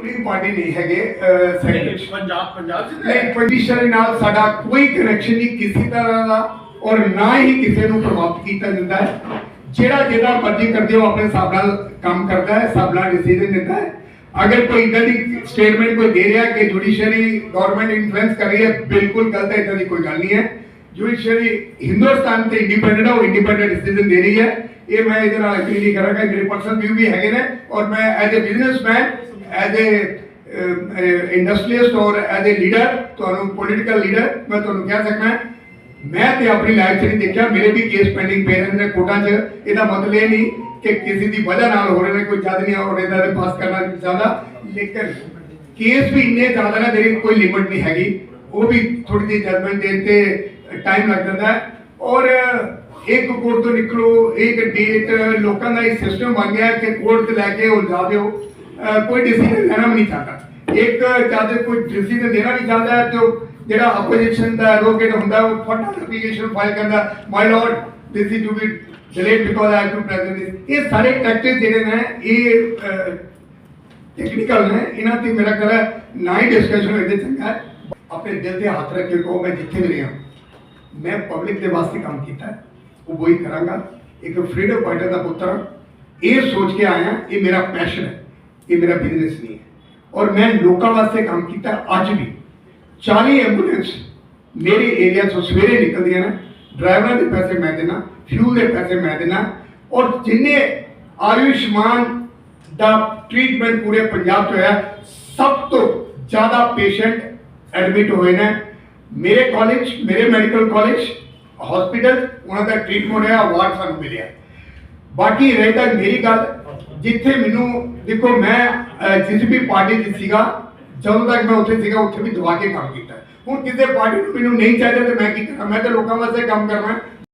Polling party ਨਹੀਂ ਹੈਗੇ secretary Punjab Punjab ਚ ਨਹੀਂ ਪੋਜੀਸ਼ਨ ਨਾਲ ਸਾਡਾ ਕੋਈ ਕਨੈਕਸ਼ਨ ਨਹੀਂ ਕਿਸੇ ਤਰ੍ਹਾਂ ਦਾ ਔਰ ਨਾ ਹੀ ਕਿਸੇ ਨੂੰ ਪ੍ਰਭਾਵਿਤ ਕੀਤਾ ਜਾਂਦਾ ਹੈ। ਜਿਹੜਾ ਜਿਹੜਾ ਮਰਜ਼ੀ ਕਰਦੇ ਹੋ ਆਪਣੇ ਹਿਸਾਬ ਨਾਲ ਕੰਮ ਕਰਦਾ ਹੈ ਹਿਸਾਬ ਨਾਲ ਡਿਸੀਜਨ ਦਿੰਦਾ ਹੈ। ਅਗਰ ਕੋਈ ਇਦਾਂ ਦੀ ਸਟੇਟਮੈਂਟ ਕੋਈ ਦੇ ਰਿਹਾ ਕਿ ਜੁਡੀਸ਼ਰੀ ਗਵਰਨਮੈਂਟ ਇਨਫਲੂਐਂਸ ਕਰ ਰਹੀ ਹੈ ਬਿਲਕੁਲ ਗਲਤ ਹੈ ਇਦਾਂ ਦੀ ਕੋਈ ਗੱਲ ਨਹੀਂ ਹੈ। ਜੁਡੀਸ਼ਰੀ ਹਿੰਦੁਸਤਾਨ ਤੇ ਇੰਡੀਪੈਂਡੈਂਟ ਹੈ ਉਹ ਇੰਡੀਪੈਂਡੈਂਟ ਡਿਸੀਜਨ ਦੇ ਰਹੀ ਹੈ। ਇਹ ਮੈਂ ਇਹਦੇ ਨਾਲ ਐਗਰੀ ਨਹੀਂ ਕਰਾਂਗਾ ਮੇਰੇ ਪਰਸਨਲ ਵਿਊ ਵੀ ਹੈਗੇ ਨੇ ਔਰ ਮੈਂ as a businessman as a industrialist ਔਰ ਐਜ਼ ਅ ਲੀਡਰ ਤੁਹਾਨੂੰ ਪੋਲੀਟੀਕਲ ਲੀਡਰ ਮੈਂ ਤੁਹਾਨੂੰ ਕਹਿ ਸਕਦਾ ਮੈਂ ਤੇ ਆਪਣੀ ਲਾਈਫ 'ਚ ਨਹੀਂ ਦੇਖਿਆ, ਮੇਰੇ ਵੀ ਕੇਸ ਪੈਂਡਿੰਗ ਪਏ ਰਹਿੰਦੇ ਨੇ ਕੋਰਟਾਂ 'ਚ। ਇਹਦਾ ਮਤਲਬ ਇਹ ਨਹੀਂ ਕਿ ਕਿਸੇ ਦੀ ਵਜ੍ਹਾ ਨਾਲ ਹੋ ਰਹੇ ਨੇ ਕੋਈ ਜਦ ਨਹੀਂ ਔਰ ਇਹਦਾ ਦੇ ਪਾਸ ਕਰਨਾ ਜ਼ਿਆਦਾ। ਲੇਕਿਨ ਕੇਸ ਵੀ ਇੰਨੇ ਜ਼ਿਆਦਾ ਨੇ, ਜਿਹੜੀ ਕੋਈ ਲਿਮਿਟ ਨਹੀਂ ਹੈਗੀ। ਉਹ ਵੀ ਥੋੜੀ ਜਿਹੀ ਜਜਮੈਂਟ ਦੇਣ ਤੇ ਟਾਈਮ ਲੱਗ ਜਾਂਦਾ ਹੈ। ਔਰ ਇੱਕ ਕੋਰਟ ਤੋਂ ਨਿਕਲੋ, ਇੱਕ ਡੇਟ ਲੋਕਾਂ ਦਾ ਇੱਕ ਸਿਸਟਮ ਬਣ ਗਿਆ ਕਿ ਕੋਰਟ ਤੇ ਲੈ ਕੇ ਉਲਝਾ ਦਿਓ। ਅਹ ਕੋਈ ਡਿਸੀਜਨ ਲੈਣਾ ਵੀ ਨਹੀਂ ਚਾਹਤਾ ਇੱਕ ਜਦ ਕੋਈ ਡਿਸੀਜਨ ਦੇਣਾ ਵੀ ਚਾਹਦਾ ਹੈ ਤੇ ਉਹ ਜਿਹੜਾ ਆਪੋਜੀਸ਼ਨ ਦਾ ਐਡਵੋਕੇਟ ਹੁੰਦਾ ਉਹ ਫਟਾਫਟ ਐਪਲੀਕੇਸ਼ਨ ਫਾਈਲ ਕਰਦਾ my lord this is to be delayed because I to present ਇਹ ਸਾਰੇ ਟੈਕਟਿਕ ਜਿਹੜੇ ਨੇ ਇਹ ਟੈਕਨੀਕਲ ਨੇ ਇਹਨਾਂ ਤੇ ਮੇਰਾ ਖਿਆਲ ਹੈ ਨਾ ਹੀ ਡਿਸਕਸ਼ਨ ਹੋਏ ਤੇ ਚੰਗਾ ਹੈ ਆਪਣੇ ਦਿਲ ਤੇ ਹੱਥ ਰੱਖ ਕੇ ਕਹੋ ਮੈਂ ਜਿੱਥੇ ਵੀ ਰਿਹਾ ਮੈਂ ਪਬਲਿਕ ਦੇ ਵਾਸਤੇ ਕੰਮ ਕੀਤਾ ਹੈ ਉਹ ਵਹੀ ਕਰਾਂਗਾ ਇੱਕ ਫਰੀडम ਫਾਈਟਰ ਦਾ ਪੁੱਤਰ ਹਾਂ। ਇਹ ਸੋਚ ਕੇ ਆਇਆ ਇਹ ਮੇਰਾ ਪੈਸ਼ਨ ਹੈ ਇਹ ਮੇਰਾ ਬਿਜ਼ਨਸ ਨਹੀਂ ਹੈ ਔਰ ਮੈਂ ਲੋਕਾਂ ਵਾਸਤੇ ਕੰਮ ਕੀਤਾ ਅੱਜ ਵੀ 40 ਐਂਬੂਲੈਂਸ ਮੇਰੇ ਏਰੀਆ ਤੋਂ ਸਵੇਰੇ ਨਿਕਲਦੀਆਂ ਨੇ ਡਰਾਈਵਰਾਂ ਦੇ ਪੈਸੇ ਮੈਂ ਦੇਣਾ ਫਿਊਲ ਦੇ ਪੈਸੇ ਮੈਂ ਦੇਣਾ ਔਰ ਜਿੰਨੇ ਆਯੁਸ਼ਮਾਨ ਦਾ ਟ੍ਰੀਟਮੈਂਟ ਪੂਰੇ ਪੰਜਾਬ 'ਚ ਹੋਇਆ ਸਭ ਤੋਂ ਜ਼ਿਆਦਾ ਪੇਸ਼ੈਂਟ ਐਡਮਿਟ ਹੋਏ ਨੇ ਮੇਰੇ ਕਾਲਜ ਮੇਰੇ ਮੈਡੀਕਲ ਕਾਲਜ ਹਸਪੀਟਲ ਉਹਨਾਂ ਦਾ ਟ੍ਰੀਟਮੈਂਟ ਹੋਇਆ ਅਵਾਰਡ ਸਾਨੂੰ ਮਿਲਿਆ ਬਾਕੀ ਰਹੀ ਤਾਂ ਮੇਰੀ ਗੱਲ ਜਿੱਥੇ ਮੈਨੂੰ, ਦੇਖੋ ਮੈਂ ਜਿਸ ਵੀ ਪਾਰਟੀ 'ਚ ਸੀਗਾ, ਜਦੋਂ ਤੱਕ ਮੈਂ ਉੱਥੇ ਸੀਗਾ, ਉੱਥੇ ਵੀ ਦਵਾ ਕੇ ਕੰਮ ਕੀਤਾ। ਹੁਣ ਕਿਸੇ ਪਾਰਟੀ ਨੂੰ ਮੈਨੂੰ ਨਹੀਂ ਚਾਹੀਦਾ ਤੇ ਮੈਂ ਕੀ ਕਰਾਂ? ਮੈਂ ਤਾਂ ਲੋਕਾਂ ਵਾਸਤੇ ਕੰਮ ਕਰਨਾ